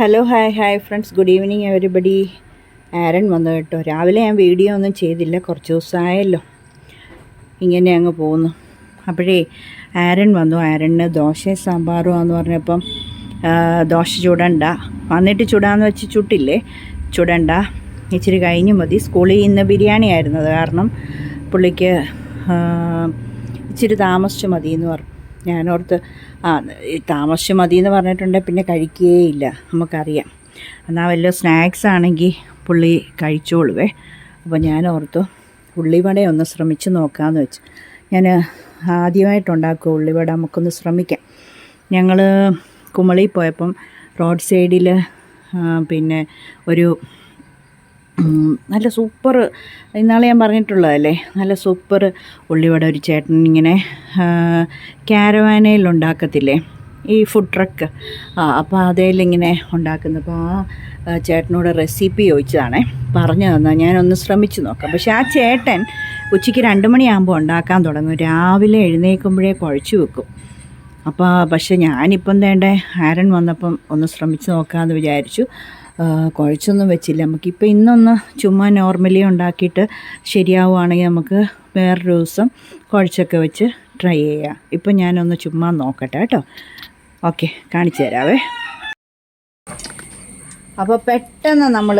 Hello hi hi friends good evening everybody ആരൻ വന്നു കേട്ടോ. രാവിലെ ഞാൻ വീഡിയോ ഒന്നും ചെയ്തില്ല. കുറച്ച് ദിവസമായല്ലോ ഇങ്ങനെ അങ്ങ് പോകുന്നു. അപ്പോഴേ ആരൻ വന്നു. ആരന് സാമ്പാറോ എന്ന് പറഞ്ഞപ്പം ദോശ ചുടണ്ട. വന്നിട്ട് ചുടാന്ന് വെച്ച് ചുട്ടില്ലേ? ചുടണ്ട. ഇച്ചിരി കഴിഞ്ഞ് മതി. സ്കൂളിൽ ഇന്ന് ബിരിയാണി ആയിരുന്നത്. കാരണം പുള്ളിക്ക് ഇച്ചിരി താമസിച്ച് മതി എന്ന് പറഞ്ഞു. ഞാനോർത്ത് ആ താമസിച്ച് മതി എന്ന് പറഞ്ഞിട്ടുണ്ടെങ്കിൽ പിന്നെ കഴിക്കുകയില്ല നമുക്കറിയാം. എന്നാൽ വല്ല സ്നാക്സ് ആണെങ്കിൽ പുള്ളി കഴിച്ചോളുവേ. അപ്പോൾ ഞാൻ ഓർത്തു ഉള്ളിവട ഒന്ന് ശ്രമിച്ച് നോക്കാമെന്ന് വെച്ചു. ഞാൻ ആദ്യമായിട്ടുണ്ടാക്കുക ഉള്ളിവട? നമുക്കൊന്ന് ശ്രമിക്കാം. ഞങ്ങൾ കുമളി പോയപ്പം റോഡ് സൈഡിൽ പിന്നെ ഒരു നല്ല സൂപ്പർ. ഇന്നാളെ ഞാൻ പറഞ്ഞിട്ടുള്ളതല്ലേ? നല്ല സൂപ്പർ ഉള്ളിവട ഒരു ചേട്ടൻ ഇങ്ങനെ ക്യാരവാനയിൽ ഉണ്ടാക്കത്തില്ലേ? ഈ ഫുഡ് ട്രക്ക് ആ അപ്പോൾ അതേലിങ്ങനെ ഉണ്ടാക്കുന്നത് അപ്പോൾ ആ ചേട്ടനോട് റെസിപ്പി ചോദിച്ചതാണേ. പറഞ്ഞു തന്നാൽ ഞാനൊന്ന് ശ്രമിച്ചു നോക്കാം. പക്ഷേ ആ ചേട്ടൻ ഉച്ചയ്ക്ക് രണ്ട് മണിയാകുമ്പോൾ ഉണ്ടാക്കാൻ തുടങ്ങും. രാവിലെ എഴുന്നേൽക്കുമ്പോഴേ കുഴച്ചു വെക്കും. അപ്പോൾ പക്ഷേ ഞാനിപ്പം തേണ്ട ആരൻ വന്നപ്പം ഒന്ന് ശ്രമിച്ചു നോക്കാമെന്ന് വിചാരിച്ചു. കുഴച്ചൊന്നും വെച്ചില്ല. നമുക്കിപ്പോൾ ഇന്നൊന്ന് ചുമ്മാ നോർമലി ഉണ്ടാക്കിയിട്ട് ശരിയാവുകയാണെങ്കിൽ നമുക്ക് വേറൊരു ദിവസം കുഴച്ചൊക്കെ വെച്ച് ട്രൈ ചെയ്യാം. ഇപ്പം ഞാനൊന്ന് ചുമ്മാ നോക്കട്ടെ കേട്ടോ. ഓക്കെ കാണിച്ചു തരാവേ. അപ്പോൾ പെട്ടെന്ന് നമ്മൾ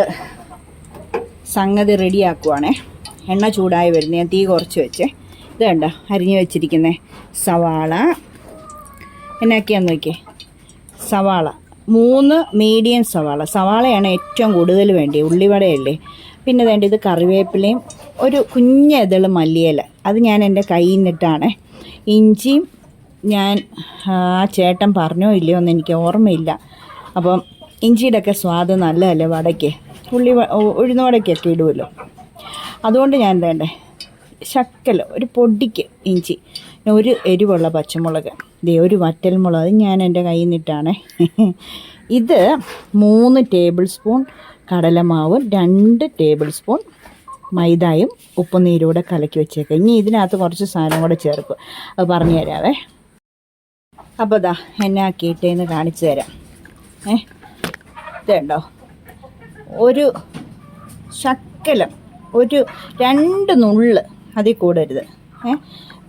സംഗതി റെഡിയാക്കുവാണേ എണ്ണ ചൂടായി വരുന്നത് ഞാൻ തീ കുറച്ച് വെച്ചേ. ഇത് കണ്ടോ? അരിഞ്ഞ് വെച്ചിരിക്കുന്നേ സവാള. എന്നാക്കിയാന്ന് നോക്കിയേ? സവാള. മൂന്ന് മീഡിയം സവാള. സവാളയാണ് ഏറ്റവും കൂടുതൽ വേണ്ടി ഉള്ളിവടയല്ലേ. പിന്നെ വേണ്ട ഇത് കറിവേപ്പിലയും ഒരു കുഞ്ഞ ഇതൾ മല്ലിയില. അത് ഞാൻ എന്റെ കയ്യിൽ നിന്നിട്ടാണ്. ഇഞ്ചിയും ഞാൻ ആ ചേട്ടൻ പറഞ്ഞോ ഇല്ലയോ എന്ന് എനിക്ക് ഓർമ്മയില്ല. അപ്പം ഇഞ്ചിയുടെ ഒക്കെ സ്വാദ് നല്ലതല്ലേ വടയ്ക്ക്? ഉള്ളി ഉഴുന്ന വടയ്ക്കൊക്കെ ഇടുമല്ലോ അതുകൊണ്ട് ഞാൻ വേണ്ടേ ശക്കല ഒരു പൊടിക്ക് ഇഞ്ചി. ഒരു എരിവുള്ള പച്ചമുളക്. ദേ ഒരു വറ്റൽമുളക് അത് ഞാൻ എന്റെ കയ്യിൽ നിന്നിട്ടാണ്. ഇത് മൂന്ന് ടേബിൾ സ്പൂൺ കടലമാവ് രണ്ട് ടേബിൾ സ്പൂൺ മൈദയും ഉപ്പും നീരും കൂടെ കലക്കി വെച്ചേക്കാം. ഇനി ഇതിനകത്ത് കുറച്ച് സാധനം കൂടെ ചേർക്കും. അത് പറഞ്ഞു തരാവേ. അപ്പോൾ ഇതാ എന്നെ ആക്കിയിട്ടേന്ന് കാണിച്ചു തരാം. ഏ ഇതുണ്ടോ ഒരു ശക്കലം ഒരു രണ്ട് നുള്ള് അതിൽ കൂടരുത്. ഏ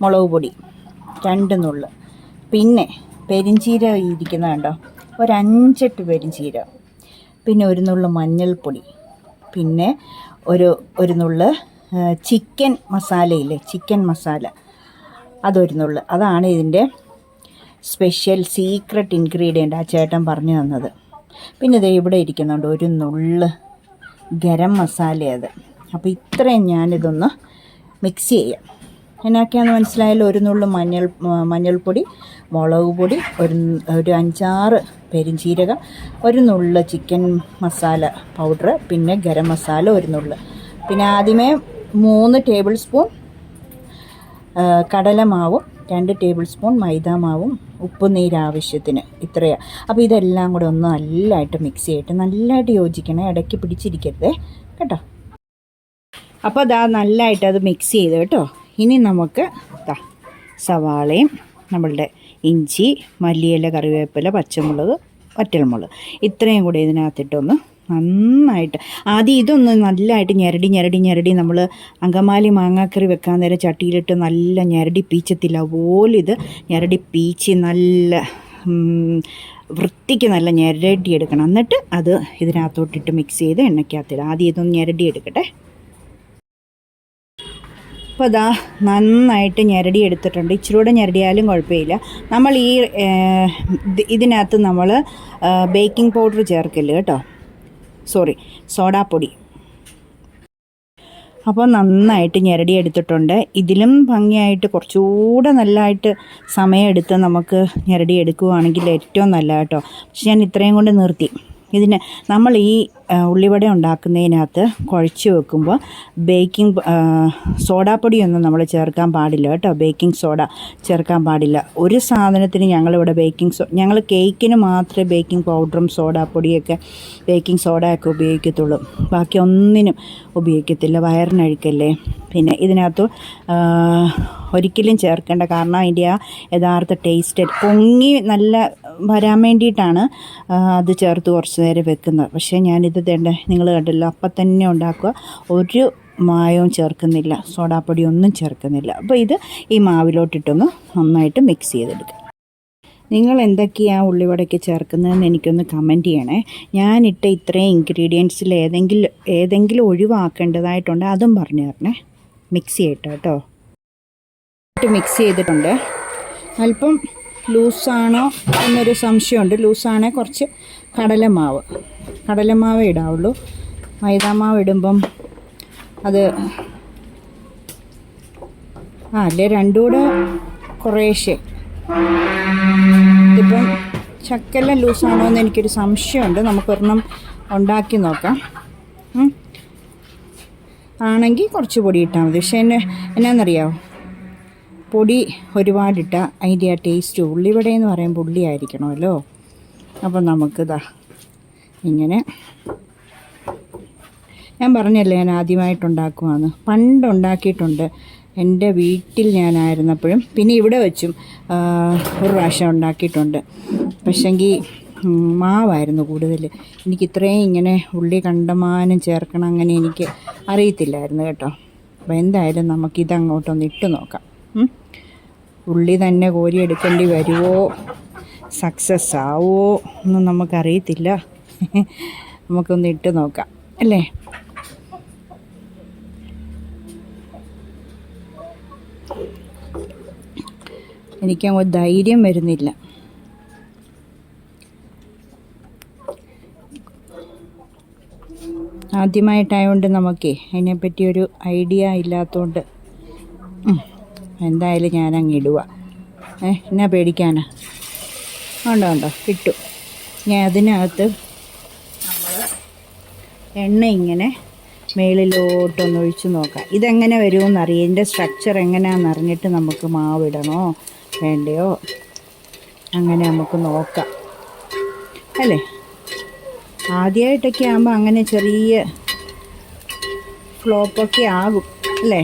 മുളക് പൊടി രണ്ട് നുള്ള്. പിന്നെ പെരിഞ്ചീരകം ഇരിക്കുന്ന കണ്ടോ? ഒരഞ്ചെട്ട് പെരിഞ്ചീരകം. പിന്നെ ഒരു നുള്ളു മഞ്ഞൾപ്പൊടി. പിന്നെ ഒരു ഒരു നുള്ളു ചിക്കൻ മസാലയില്ലേ? ചിക്കൻ മസാല. അതൊരു നുള്ളു. അതാണ് ഇതിന്റെ സ്പെഷ്യൽ സീക്രട്ട് ഇൻഗ്രീഡിയന്റ് ആ ചേട്ടൻ പറഞ്ഞു തന്നത്. പിന്നെ ഇത് ഇവിടെ ഇരിക്കുന്നുണ്ട് ഒരു നുള്ളു ഗരം മസാല അത്. അപ്പോൾ ഇത്രയും ഞാനിതൊന്ന് മിക്സ് ചെയ്യാം. എന്നാക്കിയാന്ന് മനസ്സിലായാലും ഒരു നുള്ളു മഞ്ഞൾ മഞ്ഞൾപ്പൊടി മുളക് പൊടി ഒരു ഒരു അഞ്ചാറ് പെരിഞ്ചീരകം ഒരു നുള്ള ചിക്കൻ മസാല പൗഡർ പിന്നെ ഗരം മസാല ഒരു നുള്ള്. പിന്നെ ആദ്യമേ മൂന്ന് ടേബിൾ സ്പൂൺ കടലമാവും രണ്ട് ടേബിൾ സ്പൂൺ മൈദാമാവും ഉപ്പ് നീര് ആവശ്യത്തിന്. ഇത്രയാണ് അപ്പോൾ ഇതെല്ലാം കൂടെ ഒന്ന് നല്ലതായിട്ട് മിക്സ് ചെയ്തിട്ട് നല്ലതായിട്ട് യോജിക്കണേ. ഇടയ്ക്ക് പിടിച്ചിരിക്കരുതേ. കേട്ടോ? അപ്പോൾ അതാ നല്ലതായിട്ട് അത് മിക്സ് ചെയ്ത് കേട്ടോ. ഇനി നമുക്ക് സവാളയും നമ്മളുടെ ഇഞ്ചി മല്ലിയില കറിവേപ്പില പച്ചമുളക് വറ്റൽമുളക്. ഇത്രയും കൂടി ഇതിനകത്തിട്ടൊന്ന് നന്നായിട്ട് ആദ്യം ഇതൊന്ന് നല്ലതായിട്ട് ഞെരടി ഞെരടി ഞെരടി നമ്മൾ അങ്കമാലി മാങ്ങാക്കറി വെക്കാൻ നേരം ചട്ടിയിലിട്ട് നല്ല ഞെരടി പീച്ചത്തില്ല. പോലെ ഇത് ഞെരടി പീച്ച് നല്ല വൃത്തിക്ക് നല്ല ഞെരടി എടുക്കണം എന്നിട്ട് അത് ഇതിനകത്തോട്ടിട്ട് മിക്സ് ചെയ്ത് എണ്ണയ്ക്കകത്തിടുക ആദ്യം ഇതൊന്ന് ഞെരടി എടുക്കട്ടെ അപ്പോൾ അതാ നന്നായിട്ട് ഞെരടി എടുത്തിട്ടുണ്ട്. ഇച്ചിരി കൂടെ ഞെരടിയാലും കുഴപ്പമില്ല. നമ്മൾ ഈ ഇതിനകത്ത് നമ്മൾ ബേക്കിംഗ് പൗഡർ ചേർക്കില്ല കേട്ടോ? സോറി സോഡാപ്പൊടി. അപ്പോൾ നന്നായിട്ട് ഞെരടി എടുത്തിട്ടുണ്ട്. ഇതിലും ഭംഗിയായിട്ട് കുറച്ചുകൂടെ നല്ലതായിട്ട് സമയമെടുത്ത് നമുക്ക് ഞെരടി എടുക്കുകയാണെങ്കിൽ ഏറ്റവും നല്ല കേട്ടോ. പക്ഷെ ഞാൻ ഇത്രയും കൊണ്ട് നിർത്തി. ഇതിന് നമ്മൾ ഈ ഉള്ളിവട ഉണ്ടാക്കുന്നതിനകത്ത് കുഴച്ച് വെക്കുമ്പോൾ ബേക്കിംഗ് സോഡാപ്പൊടിയൊന്നും നമ്മൾ ചേർക്കാൻ പാടില്ല കേട്ടോ. ബേക്കിംഗ് സോഡ ചേർക്കാൻ പാടില്ല. ഒരു സാധനത്തിന് ഞങ്ങളിവിടെ ബേക്കിംഗ് സോ ഞങ്ങൾ കേക്കിന് മാത്രമേ ബേക്കിംഗ് പൗഡറും സോഡാപ്പൊടിയൊക്കെ ബേക്കിംഗ് സോഡയൊക്കെ ഉപയോഗിക്കത്തുള്ളൂ. ബാക്കി ഒന്നിനും ഉപയോഗിക്കത്തില്ല. വയറിനഴുക്കല്ലേ. പിന്നെ ഇതിനകത്ത് ഒരിക്കലും ചേർക്കേണ്ട കാരണം അതിന്റെ ആ യഥാർത്ഥ ടേസ്റ്റ് പൊങ്ങി നല്ല വരാൻ വേണ്ടിയിട്ടാണ് അത് ചേർത്ത് കുറച്ച് നേരം വെക്കുന്നത്. പക്ഷേ ഞാനിത് തേണ്ട നിങ്ങൾ കണ്ടല്ലോ അപ്പം തന്നെ ഉണ്ടാക്കുക. ഒരു മായവും ചേർക്കുന്നില്ല സോഡാപ്പൊടി ഒന്നും ചേർക്കുന്നില്ല. അപ്പോൾ ഇത് ഈ മാവിലോട്ടിട്ടൊന്ന് നന്നായിട്ട് മിക്സ് ചെയ്തെടുക്കുക. നിങ്ങൾ എന്തൊക്കെയാണ് ഉള്ളിവടയ്ക്ക് ചേർക്കുന്നതെന്ന് എനിക്കൊന്ന് കമന്റ് ചെയ്യണേ. ഞാനിട്ട ഇത്രയും ഇൻഗ്രീഡിയൻസിൽ ഏതെങ്കിലും ഏതെങ്കിലും ഒഴിവാക്കേണ്ടതായിട്ടുണ്ട് അതും പറഞ്ഞു തരണേ. മിക്സ് ചെയ്യട്ടോ കേട്ടോ. മിക്സ് ചെയ്തിട്ടുണ്ട്. അല്പം ലൂസാണോ എന്നൊരു സംശയമുണ്ട്. ലൂസാണേ കുറച്ച് കടലമാവ്. കടലമാവ് ഇടാവുള്ളൂ. മൈദാമാവ് ഇടുമ്പം അത് ആ അല്ലേ? രണ്ടുകൂടെ കുറേശ്ശെ. ഇതിപ്പം ചക്കെല്ലാം ലൂസാണോ എന്ന് എനിക്കൊരു സംശയമുണ്ട്. നമുക്കൊരെണ്ണം ഉണ്ടാക്കി നോക്കാം. ആണെങ്കിൽ കുറച്ച് പൊടി ഇട്ടാൽ മതി. പക്ഷേ എന്നെ എന്നാന്നറിയാമോ പൊടി ഒരുപാടിട്ട അതിന്റെ ആ ടേസ്റ്റ് ഉള്ളിവട എന്ന് പറയുമ്പോൾ ഉള്ളി ആയിരിക്കണമല്ലോ അപ്പം നമുക്കിതാ ഇങ്ങനെ ഞാൻ പറഞ്ഞല്ലേ ഞാൻ ആദ്യമായിട്ടുണ്ടാക്കുവാന്ന്. പണ്ട് ഉണ്ടാക്കിയിട്ടുണ്ട് എന്റെ വീട്ടിൽ ഞാനായിരുന്നപ്പോഴും പിന്നെ ഇവിടെ വെച്ചും ഒരു പ്രാവശ്യം ഉണ്ടാക്കിയിട്ടുണ്ട്. പക്ഷെങ്കിൽ മാവായിരുന്നു കൂടുതൽ എനിക്ക് ഇത്രയും ഇങ്ങനെ ഉള്ളി കണ്ടമാനം ചേർക്കണം അങ്ങനെ എനിക്ക് അറിയത്തില്ലായിരുന്നു കേട്ടോ. അപ്പോൾ എന്തായാലും നമുക്കിതങ്ങോട്ടൊന്ന് ഇട്ട് നോക്കാം. ഉള്ളി തന്നെ കോരിയെടുക്കേണ്ടി വരുമോ സക്സസ് ആവുമോ ഒന്നും നമുക്കറിയത്തില്ല. നമുക്കൊന്ന് ഇട്ട് നോക്കാം അല്ലേ? എനിക്ക് എനിക്കങ്ങ് ധൈര്യം വരുന്നില്ല. ആദ്യമായിട്ടായതുകൊണ്ട് നമുക്കേ അതിനെപ്പറ്റി ഒരു ഐഡിയ ഇല്ലാത്തതുകൊണ്ട് എന്തായാലും ഞാനങ്ങ് ഇടുക ഏ എന്നാ പേടിക്കാനാ? ഉണ്ടോ ഉണ്ടോ കിട്ടും. ഞാൻ അതിനകത്ത് നമ്മൾ എണ്ണ ഇങ്ങനെ മേളിലോട്ടൊന്ന് ഒഴിച്ചു നോക്കാം. ഇതെങ്ങനെ വരുമെന്ന് അറിയാം ഇതിന്റെ സ്ട്രക്ചർ എങ്ങനെയാണെന്ന് അറിഞ്ഞിട്ട് നമുക്ക് മാവിടണോ വേണ്ടയോ? അങ്ങനെ നമുക്ക് നോക്കാം. അല്ലേ? ആദ്യമായിട്ടൊക്കെ ആകുമ്പോൾ അങ്ങനെ ചെറിയ ഫ്ലോപ്പൊക്കെ ആകും. അല്ലേ?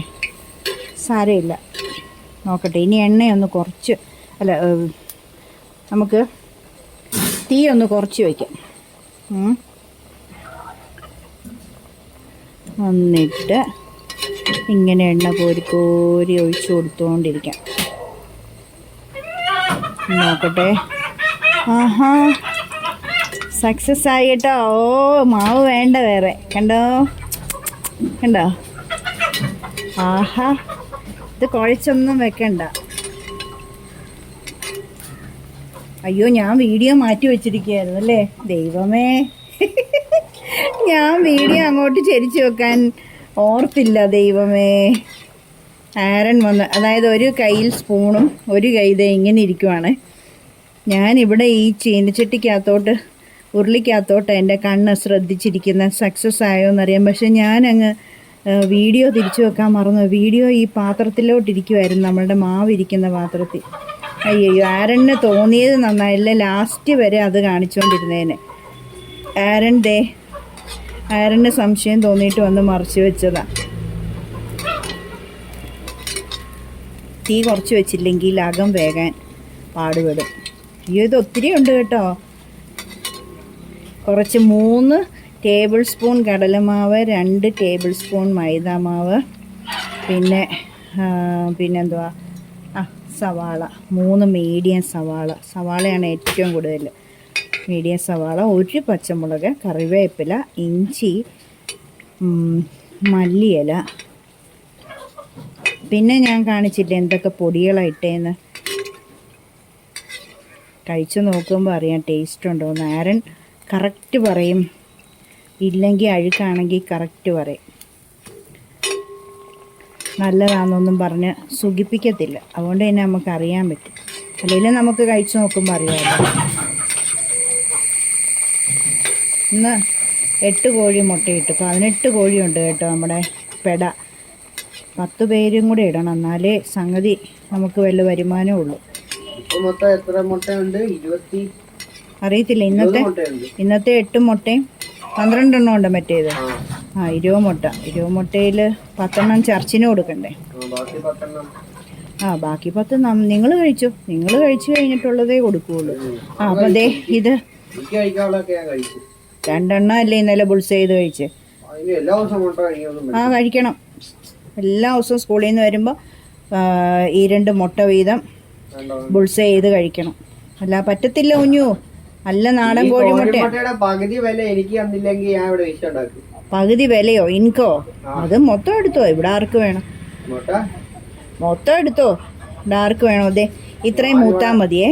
സാരമില്ല. നോക്കട്ടെ. ഇനി എണ്ണയൊന്ന് കുറച്ച് അല്ല നമുക്ക് തീ ഒന്ന് കുറച്ച് വയ്ക്കാം. എന്നിട്ട് ഇങ്ങനെ എണ്ണ കോരി കോരി ഒഴിച്ചു കൊടുത്തുകൊണ്ടിരിക്കാം നോക്കട്ടെ. ആഹാ. സക്സസ് ആയി കേട്ടോ ഓ മാവ് വേണ്ട വേറെ. കണ്ടോ? കണ്ടോ? ആഹാ. ഇത് കുഴച്ചൊന്നും വെക്കണ്ട. അയ്യോ ഞാൻ വീഡിയോ മാറ്റി വെച്ചിരിക്കുകയായിരുന്നു അല്ലേ? ദൈവമേ. ഞാൻ വീഡിയോ അങ്ങോട്ട് ചരിച്ചു വെക്കാൻ ഓർത്തില്ല ദൈവമേ. ആരൻ വന്ന് അതായത് ഒരു കയ്യിൽ സ്പൂണും ഒരു കൈ ദേ ഇങ്ങനെ ഇരിക്കുവാണ്. ഞാനിവിടെ ഈ ചീനച്ചട്ടിക്കകത്തോട്ട് ഉരുളിക്കകത്തോട്ട് എന്റെ കണ്ണ് ശ്രദ്ധിച്ചിരിക്കുന്ന സക്സസ് ആയോ എന്നറിയാം പക്ഷെ ഞാനങ്ങ് വീഡിയോ തിരിച്ചു വെക്കാൻ മറന്നു. വീഡിയോ ഈ പാത്രത്തിലോട്ടിരിക്കുമായിരുന്നു നമ്മളുടെ മാവ് ഇരിക്കുന്ന പാത്രത്തിൽ. അയ്യോ ആരന് തോന്നിയത് നന്നായില്ല? ലാസ്റ്റ് വരെ അത് കാണിച്ചുകൊണ്ടിരുന്നേനെ ആരൻ ദേ ആരന് സംശയം തോന്നിയിട്ട് വന്ന് മറച്ചു വെച്ചതാ. തീ കുറച്ച് വെച്ചില്ലെങ്കിൽ അകം വേകാൻ പാടുപെടും. അയ്യോ ഇത് ഒത്തിരി ഉണ്ട് കേട്ടോ. കുറച്ച് മൂന്ന് ടേബിൾ സ്പൂൺ കടലമാവ് രണ്ട് ടേബിൾ സ്പൂൺ മൈദാമാവ് പിന്നെ പിന്നെന്തുവാ? ആ സവാള മൂന്ന് മീഡിയം സവാള. സവാളയാണ് ഏറ്റവും കൂടുതൽ മീഡിയം സവാള. ഒരു പച്ചമുളക് കറിവേപ്പില ഇഞ്ചി മല്ലിയില. പിന്നെ ഞാൻ കാണിച്ചില്ല എന്തൊക്കെ പൊടികളാണ് ഇട്ടേന്ന്? കഴിച്ചു നോക്കുമ്പോൾ അറിയാം ടേസ്റ്റ് ഉണ്ടോ നാരൻ കറക്റ്റ് പറയും. ഇല്ലെങ്കിൽ അഴുക്കാണെങ്കിൽ കറക്റ്റ് പറയും. നല്ലതാണെന്നൊന്നും പറഞ്ഞ് സുഖിപ്പിക്കത്തില്ല. അതുകൊണ്ട് തന്നെ നമുക്ക് അറിയാൻ പറ്റും. അല്ലെങ്കിൽ നമുക്ക് കഴിച്ചു നോക്കുമ്പോൾ അറിയാമല്ലോ ഇന്ന് എട്ട് കോഴി മുട്ടയിട്ട്. പതിനെട്ട് കോഴിയുണ്ട് കേട്ടോ നമ്മുടെ പെട. പത്ത് പേരും കൂടെ ഇടണം. എന്നാലേ സംഗതി നമുക്ക് വല്ല വരുമാനം ഉള്ളു. ഇപ്പൊ മൊത്തം എത്ര മുട്ടയുണ്ട്? ഇരുപത്തി അറിയത്തില്ല. ഇന്നത്തെ ഇന്നത്തെ എട്ട് മുട്ടയും പന്ത്രണ്ടെണ്ണം ഉണ്ട് മറ്റേത്. ആ. ഇരുപത് മുട്ട. ഇരുപത് മുട്ടയിൽ പത്തെണ്ണം ചർച്ചിന് കൊടുക്കണ്ടേ? ആ, ബാക്കി പത്ത് നിങ്ങൾ കഴിച്ചു. നിങ്ങൾ കഴിച്ചു കഴിഞ്ഞിട്ടുള്ളതേ കൊടുക്കുള്ളൂ. ആ അപ്പം അതെ ഇത് രണ്ടെണ്ണം അല്ലേ ഇന്നലെ ബുൾസ് ചെയ്ത് കഴിച്ച്? ആ കഴിക്കണം. എല്ലാ ദിവസവും സ്കൂളിൽ നിന്ന് വരുമ്പോൾ ഈ രണ്ട് മുട്ട വീതം ബുൾസ് ചെയ്ത് കഴിക്കണം. അല്ല പറ്റത്തില്ല കുഞ്ഞു. നല്ല നാടൻ ഈ കോഴി മുട്ട കോഴിമുട്ടയുടെ പകുതി വില എനിക്ക് തന്നില്ലെങ്കിൽ ഞാൻ ഇവിടെ പകുതി വിലയോ? ഇൻകോ? അത് മൊത്തം എടുത്തോ? ഇവിടെ ആർക്ക് വേണം? മൊത്തം എടുത്തോ? ഇവിടെ ആർക്ക് വേണോ? അതെ ഇത്രയും മൂത്താൽ മതിയേ.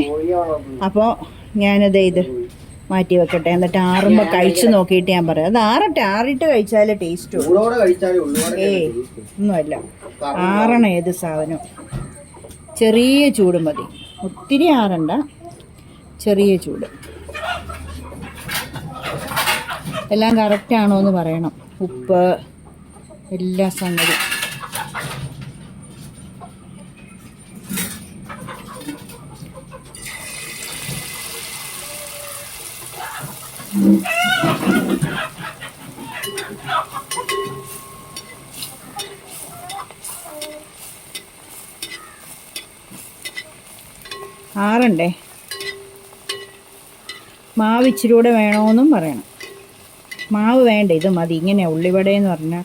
അപ്പോൾ ഞാനത് ഇത് മാറ്റി വെക്കട്ടെ. എന്നിട്ട് ആറുമ്പോൾ കഴിച്ചു നോക്കിയിട്ട് ഞാൻ പറയാം. അത് ആറട്ടെ ആറിട്ട് കഴിച്ചാലേ ടേസ്റ്റ് ഏ ഏയ് ഒന്നുമല്ല. ആറണം ഏത് സാധനം ചെറിയ ചൂട് മതി. ഒത്തിരി ആറണ്ട. ചെറിയ ചൂട്. എല്ലാം കറക്റ്റ് ആണോ എന്ന് പറയണം. ഉപ്പ് എല്ലാ സംഗതി ആറണ്ടേ? മാവ് ഇച്ചിരി കൂടെ വേണമെന്നും പറയണം. മാവ് വേണ്ട ഇത് മതി. ഇങ്ങനെ ഉള്ളിവടയെന്ന് പറഞ്ഞാൽ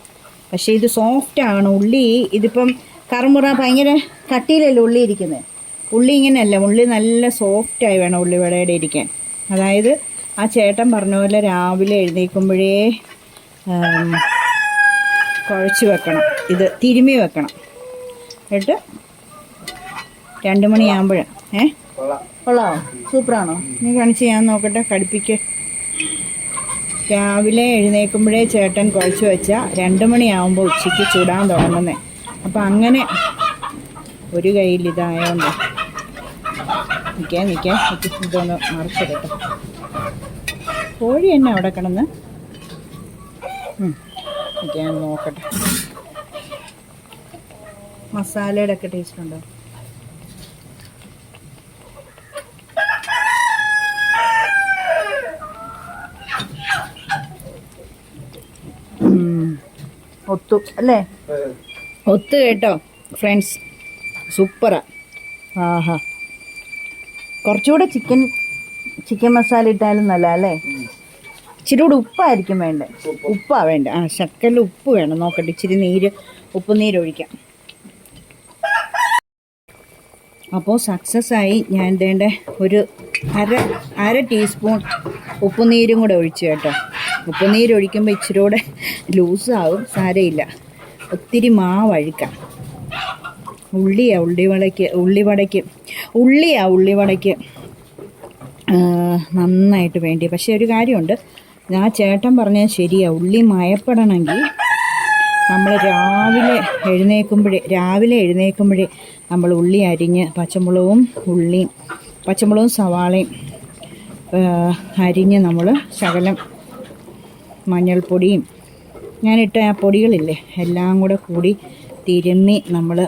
പക്ഷേ ഇത് സോഫ്റ്റ് ആണ്. ഉള്ളി ഇതിപ്പം കറുമുറ ഭയങ്കര കട്ടിയിലല്ലേ ഉള്ളി ഇരിക്കുന്നത് ഉള്ളി ഇങ്ങനെയല്ല ഉള്ളി നല്ല സോഫ്റ്റായി വേണം ഉള്ളിവടയുടെ ഇരിക്കാൻ. അതായത് ആ ചേട്ടൻ പറഞ്ഞ പോലെ രാവിലെ എഴുന്നേൽക്കുമ്പോഴേ കുഴച്ച് വെക്കണം. ഇത് തിരുമി വെക്കണം. എന്നിട്ട് രണ്ട് മണിയാകുമ്പോഴേ ഏ? കൊള്ളാം. കൊള്ളാമോ സൂപ്പറാണോ? നീ കാണിച്ച് ഞാൻ നോക്കട്ടെ കടുപ്പിക്ക് രാവിലെ എഴുന്നേൽക്കുമ്പോഴേ ചേട്ടൻ കുഴച്ച് വെച്ചാൽ രണ്ട് മണിയാവുമ്പോൾ ഉച്ചയ്ക്ക് ചൂടാൻ തുടങ്ങുന്നത് അപ്പം അങ്ങനെ ഒരു കയ്യിൽ ഇതായോണ്ട് നിൽക്കാൻ നിൽക്കാൻ ഇതൊന്ന് മറിച്ചെടുക്കാം കോഴി തന്നെ അവിടെ കിടന്ന്? നിൽക്കാൻ നോക്കട്ടെ. മസാലയുടെ ഒക്കെ ടേസ്റ്റ് ഉണ്ടോ? ഒത്തു അല്ലേ. ഒത്തു കേട്ടോ ഫ്രണ്ട്സ് സൂപ്പറാ. ആഹാ. കുറച്ചുകൂടെ ചിക്കൻ ചിക്കൻ മസാല ഇട്ടാലും നല്ല അല്ലേ? ഇച്ചിരി കൂടെ ഉപ്പായിരിക്കും വേണ്ടേ? ഉപ്പാ. വേണ്ട. ആ ശക്കൽ ഉപ്പ് വേണം. നോക്കട്ടെ ഇച്ചിരി നീര് ഉപ്പ് നീരൊഴിക്കാം അപ്പോൾ സക്സസ് ആയി. ഞാൻ വേണ്ട ഒരു അര അര ടീസ്പൂൺ ഉപ്പുനീരും കൂടെ ഒഴിച്ചു കേട്ടോ. ഉപ്പുനീര് ഒഴിക്കുമ്പോൾ ഇച്ചിരി കൂടെ ലൂസാവും സാരയില്ല. ഒത്തിരി മാവഴുക്കാം. ഉള്ളിയാ ഉള്ളിവടയ്ക്ക് ഉള്ളിവടയ്ക്ക് ഉള്ളിയാ ഉള്ളിവടയ്ക്ക് നന്നായിട്ട് വേണ്ടി പക്ഷേ ഒരു കാര്യമുണ്ട്. ഞാൻ ചേട്ടൻ പറഞ്ഞാൽ ശരിയാ. ഉള്ളി മയപ്പെടണമെങ്കിൽ നമ്മൾ രാവിലെ എഴുന്നേൽക്കുമ്പോഴേ രാവിലെ എഴുന്നേൽക്കുമ്പോഴേ നമ്മൾ ഉള്ളി അരിഞ്ഞ് പച്ചമുളകും ഉള്ളിയും പച്ചമുളകും സവാളയും അരിഞ്ഞ് നമ്മൾ ശകലം മഞ്ഞൾപ്പൊടിയും ഞാനിട്ട ആ പൊടികളില്ലേ എല്ലാം കൂടെ കൂടി തിരുമ്മി നമ്മൾ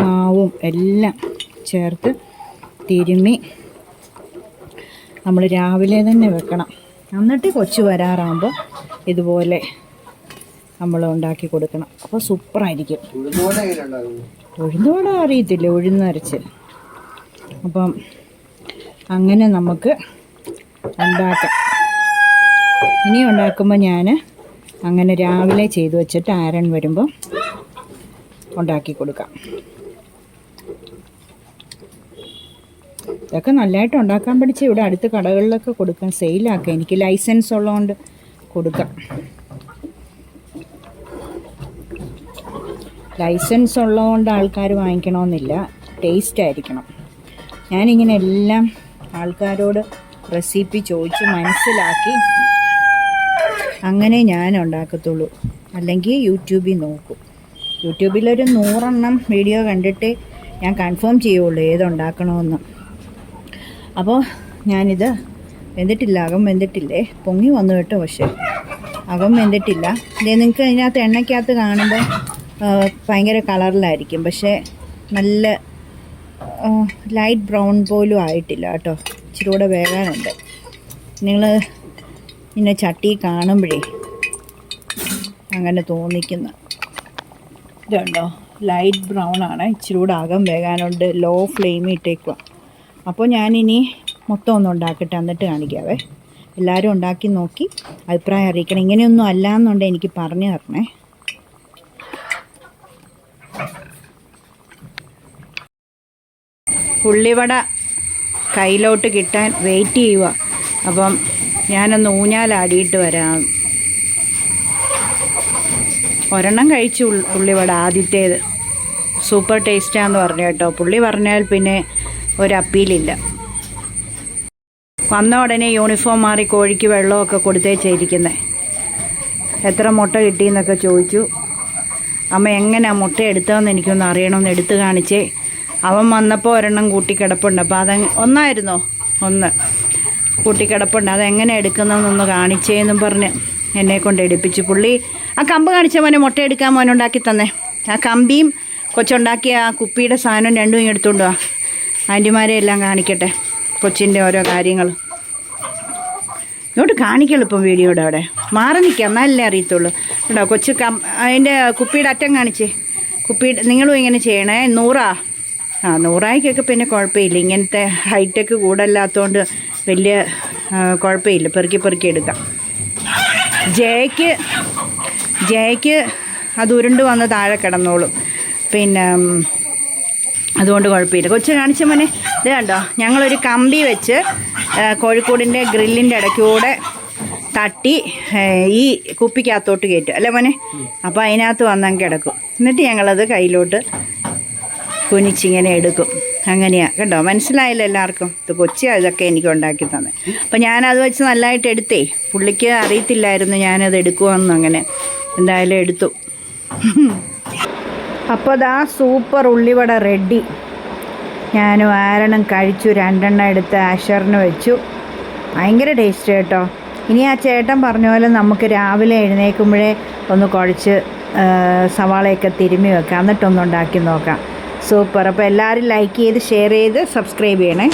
മാവും എല്ലാം ചേർത്ത് തിരുമ്മി നമ്മൾ രാവിലെ തന്നെ വെക്കണം. എന്നിട്ട് കൊച്ചു വരാറാകുമ്പോൾ ഇതുപോലെ നമ്മൾ ഉണ്ടാക്കി കൊടുക്കണം. അപ്പോൾ സൂപ്പറായിരിക്കും. ഉഴുന്നോടെ അറിയത്തില്ല ഉഴുന്നരച്ച്. അപ്പം അങ്ങനെ നമുക്ക് ഉണ്ടാക്കാം. ഇനി ഉണ്ടാക്കുമ്പോൾ ഞാൻ അങ്ങനെ രാവിലെ ചെയ്തു വെച്ചിട്ട് ആരൻ വരുമ്പോൾ ഉണ്ടാക്കി കൊടുക്കാം. ഇതൊക്കെ നല്ലതായിട്ട് ഉണ്ടാക്കാൻ പഠിച്ച് ഇവിടെ അടുത്ത കടകളിലൊക്കെ കൊടുക്കാം സെയിലാക്കാം. എനിക്ക് ലൈസൻസ് ഉള്ളതുകൊണ്ട് കൊടുക്കാം. ലൈസൻസ് ഉള്ളതുകൊണ്ട് ആൾക്കാർ വാങ്ങിക്കണമെന്നില്ല ടേസ്റ്റ് ആയിരിക്കണം. ഞാനിങ്ങനെ എല്ലാം ആൾക്കാരോട് റെസിപ്പി ചോദിച്ച് മനസ്സിലാക്കി അങ്ങനെ ഞാൻ ഉണ്ടാക്കത്തുള്ളൂ അല്ലെങ്കിൽ യൂട്യൂബിൽ നോക്കും. യൂട്യൂബിലൊരു നൂറെണ്ണം വീഡിയോ കണ്ടിട്ട് ഞാൻ കൺഫേം ചെയ്യുള്ളൂ ഏതുണ്ടാക്കണമെന്ന്. അപ്പോൾ ഞാനിത് വെന്തിട്ടില്ല അകം വെന്തിട്ടില്ലേ? പൊങ്ങി വന്നു കേട്ടോ പക്ഷേ. അകം വെന്തിട്ടില്ല. ഇതേ നിങ്ങൾക്ക് അതിനകത്ത് എണ്ണയ്ക്കകത്ത് കാണുമ്പോൾ ഭയങ്കര കളറിലായിരിക്കും. പക്ഷേ നല്ല ലൈറ്റ് ബ്രൗൺ പോലും ആയിട്ടില്ല കേട്ടോ. ഇച്ചിരി കൂടെ വേകാനുണ്ട്. നിങ്ങൾ ഇങ്ങനെ ചട്ടി കാണുമ്പോഴേ അങ്ങനെ തോന്നിക്കുന്നു. ഇതുണ്ടോ? ലൈറ്റ് ബ്രൗൺ ആണ്. ഇച്ചിരി കൂടെ അകം വേകാനുണ്ട്. ലോ ഫ്ലെയിം ഇട്ടേക്കുക അപ്പോൾ ഞാനിനി മൊത്തം ഒന്ന് ഉണ്ടാക്കട്ടെ. എന്നിട്ട് കാണിക്കാവേ. എല്ലാവരും ഉണ്ടാക്കി നോക്കി അഭിപ്രായം അറിയിക്കണം. ഇങ്ങനെയൊന്നും അല്ല എന്നുണ്ടെങ്കിൽ എനിക്ക് പറഞ്ഞു തരണേ. ഉള്ളിവട കയ്യിലോട്ട് കിട്ടാൻ വെയിറ്റ് ചെയ്യുക അപ്പം ഞാനൊന്ന് ഊഞ്ഞാലാടിയിട്ട് വരാം. ഒരെണ്ണം കഴിച്ചു പുള്ളിവട. ആദ്യത്തേത് സൂപ്പർ ടേസ്റ്റാന്ന് പറഞ്ഞു കേട്ടോ. പുള്ളി പറഞ്ഞാൽ പിന്നെ ഒരു വന്ന ഉടനെ യൂണിഫോം മാറി കോഴിക്ക് വെള്ളമൊക്കെ കൊടുത്തേച്ചിരിക്കുന്നത് എത്ര മുട്ട കിട്ടിയെന്നൊക്കെ ചോദിച്ചു. അമ്മ എങ്ങനെയാ മുട്ട എടുത്തതെന്ന് എനിക്കൊന്ന് അറിയണമെന്ന് എടുത്ത് കാണിച്ചേ. അവൻ വന്നപ്പോൾ ഒരെണ്ണം കൂട്ടി കിടപ്പുണ്ട്. അപ്പോൾ അത് ഒന്നായിരുന്നോ? ഒന്ന്. കൂട്ടി കിടപ്പുണ്ട് അതെങ്ങനെ എടുക്കുന്നതെന്നൊന്ന് കാണിച്ചേന്നും പറഞ്ഞ് എന്നെ കൊണ്ട് എടുപ്പിച്ചു. പുള്ളി ആ കമ്പ് കാണിച്ച മോനെ മുട്ട എടുക്കാൻ മോനെ ഉണ്ടാക്കി തന്നെ. ആ കമ്പിയും കൊച്ചുണ്ടാക്കിയ ആ കുപ്പിയുടെ സാധനം രണ്ടും ഇങ്ങ് എടുത്തുകൊണ്ട് വാ. ആന്റിമാരെ എല്ലാം കാണിക്കട്ടെ കൊച്ചിന്റെ ഓരോ കാര്യങ്ങൾ. ഇങ്ങോട്ട് കാണിക്കുള്ളൂ ഇപ്പം വീഡിയോയുടെ അവിടെ. മാറി നിൽക്കാം എന്നാലല്ലേ അറിയത്തുള്ളൂ. കേട്ടോ കൊച്ചു കം അതിന്റെ കുപ്പിയുടെ അറ്റം കാണിച്ചേ. കുപ്പിയുടെ നിങ്ങളും ഇങ്ങനെ ചെയ്യണേ. നൂറാ? ആ നൂറായിക്കൊക്കെ പിന്നെ കുഴപ്പമില്ല. ഇങ്ങനത്തെ ഹൈടെക് കൂടല്ലാത്തതുകൊണ്ട് വലിയ കുഴപ്പമില്ല. പെറുക്കി പെറുക്കി എടുക്കാം. ജയക്ക് ജയക്ക് അത് ഉരുണ്ട് വന്ന് താഴെ കിടന്നോളും. പിന്നെ അതുകൊണ്ട് കുഴപ്പമില്ല. കൊച്ചു കാണിച്ച മോനെ. ഇത് കണ്ടോ? ഞങ്ങളൊരു കമ്പി വെച്ച് കോഴിക്കോടിന്റെ ഗ്രില്ലിന്റെ ഇടയ്ക്കൂടെ തട്ടി ഈ കുപ്പിക്കകത്തോട്ട് കയറ്റും. അല്ലേ മോനെ? അപ്പോൾ അതിനകത്ത് വന്നങ്ങ് കിടക്കും. എന്നിട്ട് ഞങ്ങളത് കയ്യിലോട്ട് കുനിച്ചിങ്ങനെ എടുക്കും. അങ്ങനെയാ. കേട്ടോ മനസ്സിലായല്ലോ എല്ലാവർക്കും? ഇത് കൊച്ചി ഇതൊക്കെ എനിക്ക് ഉണ്ടാക്കി തന്നെ. അപ്പം ഞാനത് വെച്ച് നല്ലതായിട്ട് എടുത്തേ. പുള്ളിക്ക് അറിയത്തില്ലായിരുന്നു ഞാനത് എടുക്കുമെന്ന് അങ്ങനെ. എന്തായാലും എടുത്തു. അപ്പോൾ ദാ സൂപ്പർ ഉള്ളിവട റെഡി. ഞാൻ ആരണം കഴിച്ചു. രണ്ടെണ്ണം എടുത്ത് അഷറിന് വെച്ചു. ഭയങ്കര ടേസ്റ്റ് കേട്ടോ. ഇനി ആ ചേട്ടൻ പറഞ്ഞ പോലെ നമുക്ക് രാവിലെ എഴുന്നേൽക്കുമ്പോഴേ ഒന്ന് കുഴച്ച് സവാളയൊക്കെ തിരുമ്മി വെക്കാം. എന്നിട്ടൊന്നുണ്ടാക്കി നോക്കാം. സൂപ്പർ. അപ്പോൾ എല്ലാവരും ലൈക്ക് ചെയ്ത് ഷെയർ ചെയ്ത് സബ്സ്ക്രൈബ് ചെയ്യണേ.